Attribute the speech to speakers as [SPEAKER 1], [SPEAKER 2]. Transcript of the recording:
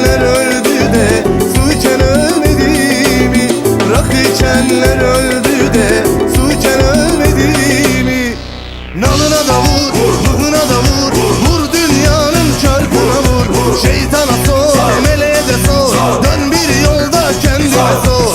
[SPEAKER 1] içenler öldü de Su içen ölmedi mi? Rakı içenler öldü de Su içen ölmedi mi? Nalına da vur, ruhuna da vur Vur dünyanın çarkına vur Şeytana sor, meleğe de sor Dön bir yolda kendine sor